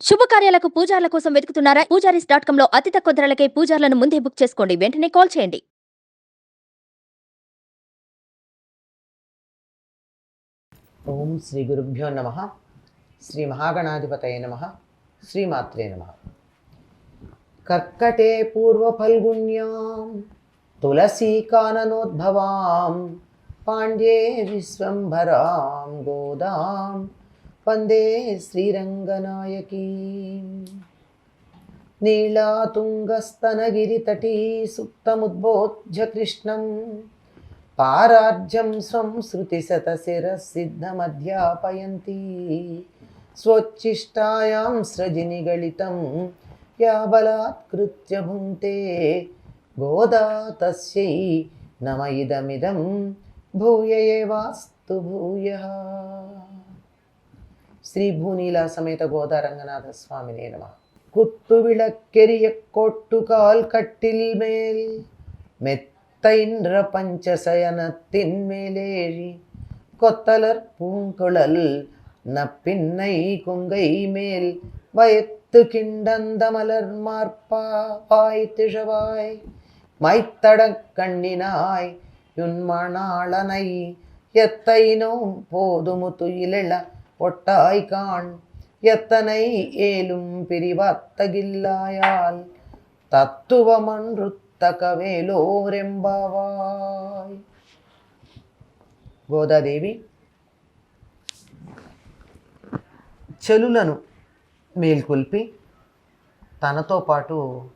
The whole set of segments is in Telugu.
శుభకార్యాలకు పూజార్ల కోసం వెతుకుతున్నారా? పూజారీస్ డాట్ కామ్లో అతి తక్కువ ధరలకే పూజార్లను ముందే బుక్ చేసుకోండి. వెంటనే కాల్ చేయండి. ఓం శ్రీ గురుభ్యో నమ. శ్రీ మహాగణాధిపతయ నమ. శ్రీమాత్రే నమ. కర్కటే తులసీ కాననోద్భవాం పాండ్యే విశ్వంభరాం గోదాం వందే శ్రీరంగనాయకీ. నీళాతుంగస్తనగిరితటీ సుప్తముద్బోధ్య కృష్ణం పారార్జం స్వం శృతిశతశిరసిద్ధమధ్యాపయంతి. స్వచ్చిష్టాయాం స్రజినిగళితం యా బలాత్కృత్య భుంక్తే గోదా తస్యై నమ ఇదమిదం భూయ ఏవాస్తు భూయ. ஸ்ரீ பூநீலா சமேத கோதாரங்கநாத சுவாமி நம. குத்து விளக்கெரிய கோட்டு கால் கட்டில் மேல் மெத்தைன்ற பஞ்சசயனத்தின் மேலேழி கொத்தலர் பூங்குழல் நப்பின்னை கொங்கை மேல் வயத்து கிண்டந்த மலர் மார்பா வாய் திழவாய் மைத்தடக் கண்ணினாய் யுன்மணாளனை எத்தைனோ போதுமு ஒட்டாய் காண் எத்தனை ஏலும் பிரிவத்தகில்லாயால் తత్తువమనృత్తకవేలోరెంబావాయ్ గోదాదేవి చెలులను మేల్కొల్పి తనతో పాటు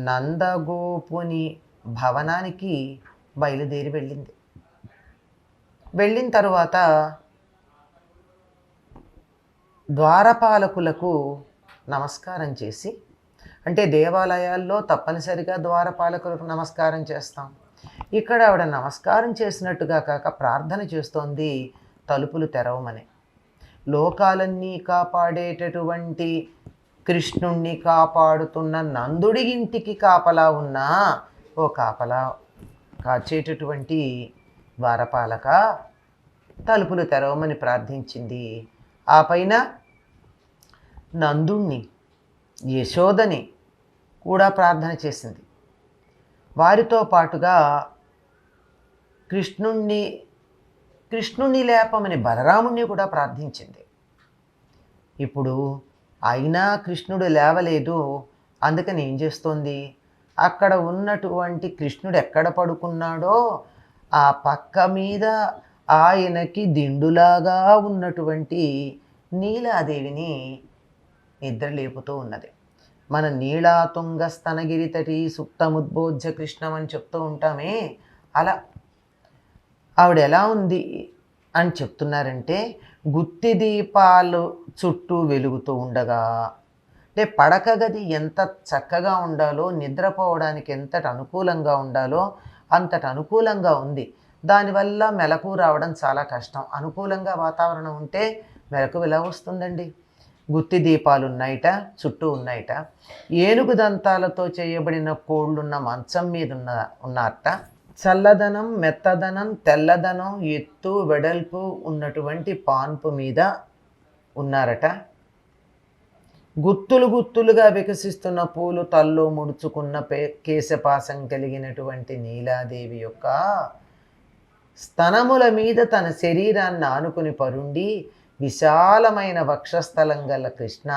నందగోపుని భవనానికి బయలుదేరి వెళ్ళింది వెళ్ళిన తరువాత ద్వారపాలకులకు నమస్కారం చేసి అంటే దేవాలయాల్లో తప్పనిసరిగా ద్వారపాలకులకు నమస్కారం చేస్తాం. ఇక్కడ ఆవిడ నమస్కారం చేసినట్టుగా కాక ప్రార్థన చేస్తోంది తలుపులు తెరవమని. లోకాలన్నీ కాపాడేటటువంటి కృష్ణుణ్ణి కాపాడుతున్న నందుడి ఇంటికి కాపలా ఉన్న ఓ కాపలా కాచేటటువంటి ద్వారపాలక తలుపులు తెరవమని ప్రార్థించింది. ఆ పైన నందుణ్ణి యశోదని కూడా ప్రార్థన చేసింది. వారితో పాటుగా కృష్ణుణ్ణి కృష్ణుణ్ణి లేపమని బలరాముణ్ణి కూడా ప్రార్థించింది. ఇప్పుడు అయినా కృష్ణుడు లేవలేదు అందుకని ఏం చేస్తోంది? అక్కడ ఉన్నటువంటి కృష్ణుడు ఎక్కడ పడుకున్నాడో ఆ పక్క మీద ఆయనకి దిండులాగా ఉన్నటువంటి నీలాదేవిని నిద్ర లేపుతూ ఉన్నది. మన నీళాతుంగ స్తనగిరి తటి సుప్తముద్బోధ్య కృష్ణం అని చెప్తూ ఉంటామే. అలా ఆవిడ ఎలా ఉంది అని చెప్తున్నారంటే గుత్తి దీపాలు చుట్టూ వెలుగుతూ ఉండగా అంటే పడక గది ఎంత చక్కగా ఉండాలో నిద్రపోవడానికి ఎంతటి అనుకూలంగా ఉండాలో అంతటి అనుకూలంగా ఉంది. దానివల్ల మెలకు రావడం చాలా కష్టం. అనుకూలంగా వాతావరణం ఉంటే మెలకు ఎలా వస్తుందండి? గుత్తి దీపాలు ఉన్నాయిట చుట్టూ ఉన్నాయిట. ఏనుగు దంతాలతో చేయబడిన కోళ్ళున్న మంచం మీద ఉన్న ఉన్నారట. చల్లదనం మెత్తదనం తెల్లదనం ఎత్తు వెడల్పు ఉన్నటువంటి పాన్పు మీద ఉన్నారట. గుత్తులు గుత్తులుగా వికసిస్తున్న పూలు తల్లో ముడుచుకున్న పే కేశపాసం కలిగినటువంటి నీలాదేవి యొక్క స్తనముల మీద తన శరీరాన్ని ఆనుకుని పరుండి విశాలమైన వక్షస్థలం గల కృష్ణ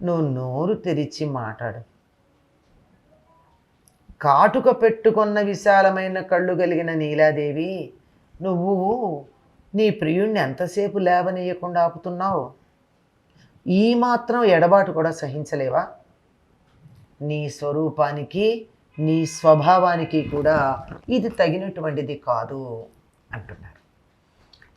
నువ్వు నోరు తెరిచి మాట్లాడు. కాటుక పెట్టుకున్న విశాలమైన కళ్ళు కలిగిన నీలాదేవి నువ్వు నీ ప్రియుణ్ణి ఎంతసేపు లేవనీయకుండా ఆపుతున్నావు? ఈ మాత్రం ఎడబాటు కూడా సహించలేవా? నీ స్వరూపానికి నీ స్వభావానికి కూడా ఇది తగినటువంటిది కాదు అంటున్నాను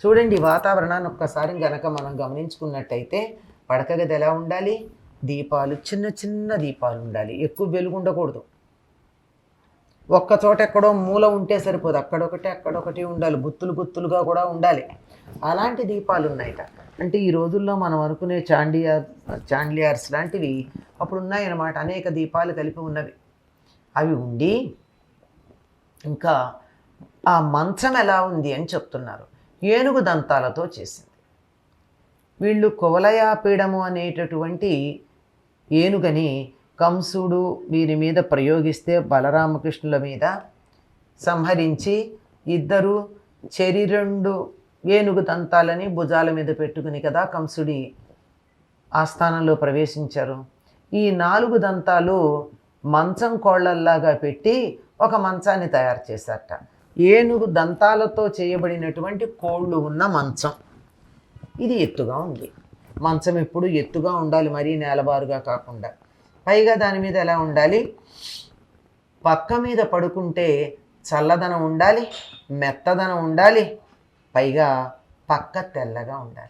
చూడండి వాతావరణాన్ని ఒక్కసారి గనక మనం గమనించుకున్నట్టయితే పడక గది ఎలా ఉండాలి? దీపాలు చిన్న చిన్న దీపాలు ఉండాలి. ఎక్కువ వెలుగు ఉండకూడదు. ఒక్క చోట ఎక్కడో మూల ఉంటే సరిపోదు. అక్కడొకటి అక్కడొకటి ఉండాలి. గుత్తులు గుత్తులుగా కూడా ఉండాలి. అలాంటి దీపాలు ఉన్నాయట. అంటే ఈ రోజుల్లో మనం అనుకునే చాండియార్ చాండ్లియార్స్ లాంటివి అప్పుడు ఉన్నాయన్నమాట. అనేక దీపాలు కలిపి ఉన్నవి. అవి ఉండి ఇంకా ఆ మంచం ఎలా ఉంది అని చెప్తున్నారు. ఏనుగు దంతాలతో చేసింది. వీళ్ళు కువలయాపీడము అనేటటువంటి ఏనుగని కంసుడు వీరి మీద ప్రయోగిస్తే బలరామకృష్ణుల మీద సంహరించి ఇద్దరు చెరి రెండు ఏనుగు దంతాలని భుజాల మీద పెట్టుకుని కదా కంసుడి ఆస్థానంలో ప్రవేశించారు. ఈ నాలుగు దంతాలు మంచం కోళ్ళల్లాగా పెట్టి ఒక మంచాన్ని తయారు చేశారట. ఏనుగు దంతాలతో చేయబడినటువంటి కోళ్ళు ఉన్న మంచం. ఇది ఎత్తుగా ఉంది. మంచం ఎప్పుడు ఎత్తుగా ఉండాలి మరీ నేలబారుగా కాకుండా. పైగా దాని మీద ఎలా ఉండాలి? పక్క మీద పడుకుంటే చల్లదనం ఉండాలి మెత్తదనం ఉండాలి పైగా పక్క తెల్లగా ఉండాలి.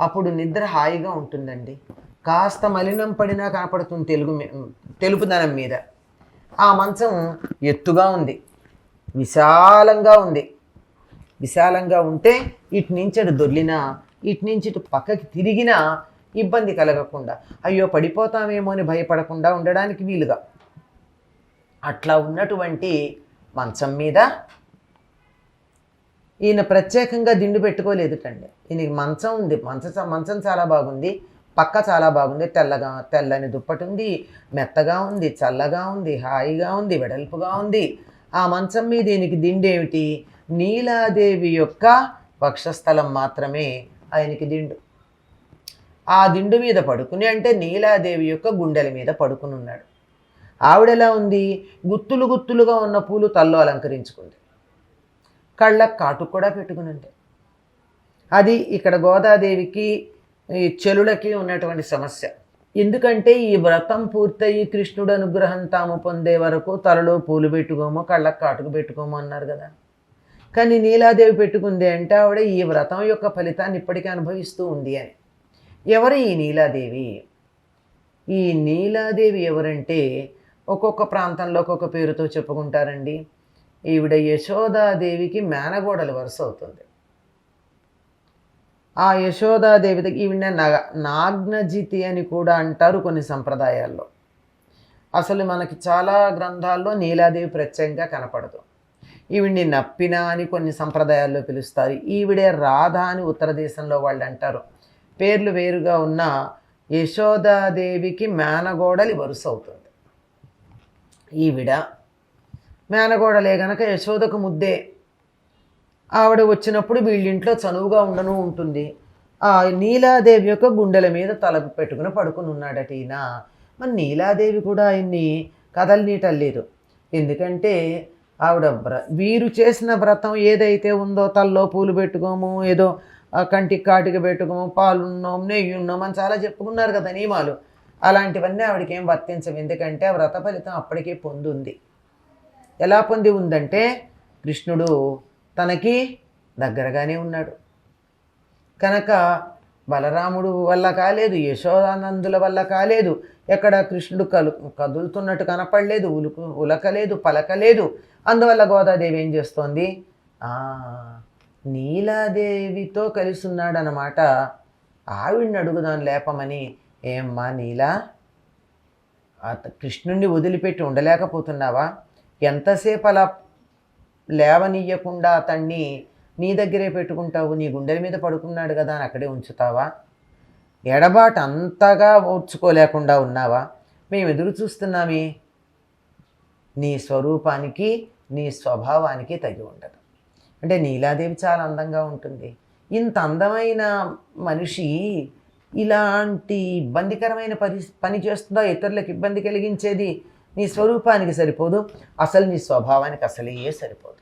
అప్పుడు నిద్ర హాయిగా ఉంటుందండి. కాస్త మలినం పడినా కనపడుతుంది తెలుగు తెలుపుదనం మీద. ఆ మంచం ఎత్తుగా ఉంది. విశాలంగా ఉంది. విశాలంగా ఉంటే ఇటు నుంచి అటు దొర్లినా ఇటు నుంచి ఇటు పక్కకి తిరిగినా ఇబ్బంది కలగకుండా అయ్యో పడిపోతామేమో అని భయపడకుండా ఉండడానికి వీలుగా. అట్లా ఉన్నటువంటి మంచం మీద ఈయన ప్రత్యేకంగా దిండు పెట్టుకోలేదుటండి. ఈయనకి మంచం ఉంది. మంచం మంచం చాలా బాగుంది. పక్క చాలా బాగుంది. తెల్లగా తెల్లని దుప్పటి ఉంది. మెత్తగా ఉంది. చల్లగా ఉంది. హాయిగా ఉంది. వెడల్పుగా ఉంది. ఆ మంచం మీద ఈయనకి దిండు ఏమిటి నీలాదేవి యొక్క వక్షస్థలం మాత్రమే ఆయనకి దిండు. ఆ దిండు మీద పడుకుని అంటే నీలాదేవి యొక్క గుండెల మీద పడుకుని ఉన్నాడు. ఆవిడెలా ఉంది? గుత్తులు గుత్తులుగా ఉన్న పూలు తల్లో అలంకరించుకుంది. కళ్ళకు కాటుకు కూడా పెట్టుకుని ఉంటే. అది ఇక్కడ గోదాదేవికి ఈ చెలులకి ఉన్నటువంటి సమస్య. ఎందుకంటే ఈ వ్రతం పూర్తయి కృష్ణుడు అనుగ్రహం తాము పొందే వరకు తలలో పూలు పెట్టుకోమో కళ్ళకు కాటుకు పెట్టుకోమో అన్నారు కదా. కానీ నీలాదేవి పెట్టుకుంది అంటే ఆవిడ ఈ వ్రతం యొక్క ఫలితాన్ని ఇప్పటికీ అనుభవిస్తూ ఉంది అని. ఎవరు ఈ నీలాదేవి? ఈ నీలాదేవి ఎవరంటే ఒక్కొక్క ప్రాంతంలో ఒక్కొక్క పేరుతో చెప్పుకుంటారండి. ఈవిడ యశోదాదేవికి మేనగోడలు వరుస అవుతుంది. ఆ యశోదాదేవి ఈవిడ నగ నాగ్నజితి అని కూడా అంటారు కొన్ని సంప్రదాయాల్లో. అసలు మనకి చాలా గ్రంథాల్లో నీలాదేవి ప్రత్యేకంగా కనపడదు. ఈవిడ్ని నప్పిన అని కొన్ని సంప్రదాయాల్లో పిలుస్తారు. ఈవిడే రాధ అని ఉత్తర దేశంలో వాళ్ళు అంటారు. పేర్లు వేరుగా ఉన్న యశోదాదేవికి మేనగోడలి వరుస అవుతుంది. ఈవిడ మేనగోడలే గనక యశోదకు ముద్దే ఆవిడ వచ్చినప్పుడు వీళ్ళింట్లో చనువుగా ఉండను ఉంటుంది. ఆ నీలాదేవి యొక్క గుండెల మీద తలపు పెట్టుకుని పడుకుని ఉన్నాడట ఈయన మరి నీలాదేవి కూడా ఆయన్ని కదలనీయటం ఎందుకంటే ఆవిడ వ్ర వీరు చేసిన వ్రతం ఏదైతే ఉందో తల్లో పూలు పెట్టుకోము ఏదో కంటికి కాటికి పెట్టుకోము పాలున్నాం నెయ్యి ఉన్నాం అని చాలా చెప్పుకున్నారు కదా నియమాలు. అలాంటివన్నీ ఆవిడకి ఏం వర్తించవు. ఎందుకంటే ఆ వ్రత ఫలితం అప్పటికే పొందుంది. ఎలా పొంది ఉందంటే కృష్ణుడు తనకి దగ్గరగానే ఉన్నాడు. కనుక బలరాముడు వల్ల కాలేదు యశోదానందుల వల్ల కాలేదు ఎక్కడ కృష్ణుడు కలు కదులుతున్నట్టు కనపడలేదు ఉలుకు ఉలకలేదు పలకలేదు. అందువల్ల గోదాదేవి ఏం చేస్తోంది? నీలాదేవితో కలిసి ఉన్నాడనమాట ఆవిడ్ని అడుగుదాం లేపమని. ఏమ్మా నీలా? అత కృష్ణుణ్ణి వదిలిపెట్టి ఉండలేకపోతున్నావా? ఎంతసేపు అలా లేవనీయకుండా అతన్ని నీ దగ్గరే పెట్టుకుంటావు నీ గుండెల మీద పడుకున్నాడు కదా అని అక్కడే ఉంచుతావా? ఎడబాటు అంతగా ఓర్చుకోలేకుండా ఉన్నావా? మేము ఎదురు చూస్తున్నామే. నీ స్వరూపానికి నీ స్వభావానికి తగి ఉండదు. అంటే నీలాదేవి చాలా అందంగా ఉంటుంది. ఇంత అందమైన మనిషి ఇలాంటి ఇబ్బందికరమైన పరి పని చేస్తుందా? ఇతరులకు ఇబ్బంది కలిగించేది నీ స్వరూపానికి సరిపోదు. అసలు నీ స్వభావానికి అసలే సరిపోదు.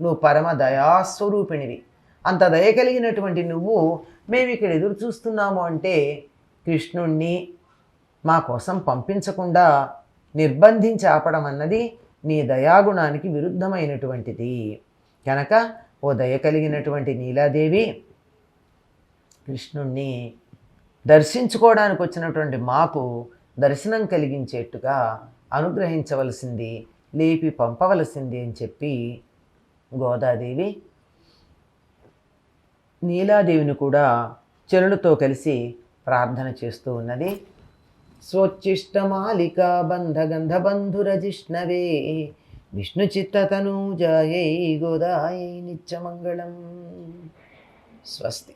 నువ్వు పరమ దయాస్వరూపిణివి. అంత దయ కలిగినటువంటి నువ్వు మేము ఇక్కడ ఎదురు చూస్తున్నాము అంటే కృష్ణుణ్ణి మా కోసం పంపించకుండా నిర్బంధించి ఆపడం అన్నది నీ దయాగుణానికి విరుద్ధమైనటువంటిది. కనుక ఓ దయ కలిగినటువంటి నీలాదేవి కృష్ణుణ్ణి దర్శించుకోవడానికి వచ్చినటువంటి మాకు దర్శనం కలిగించేట్టుగా అనుగ్రహించవలసింది లేపి పంపవలసింది అని చెప్పి గోదాదేవి నీలాదేవిని కూడా చెరులతో కలిసి ప్రార్థన చేస్తూ ఉన్నది. స్వచ్ఛిష్టమాలికా బంధగంధ బంధురజిష్ణవే విష్ణు చిత్తతనూజాయై గోదాయై నిత్యమంగళం. స్వస్తి.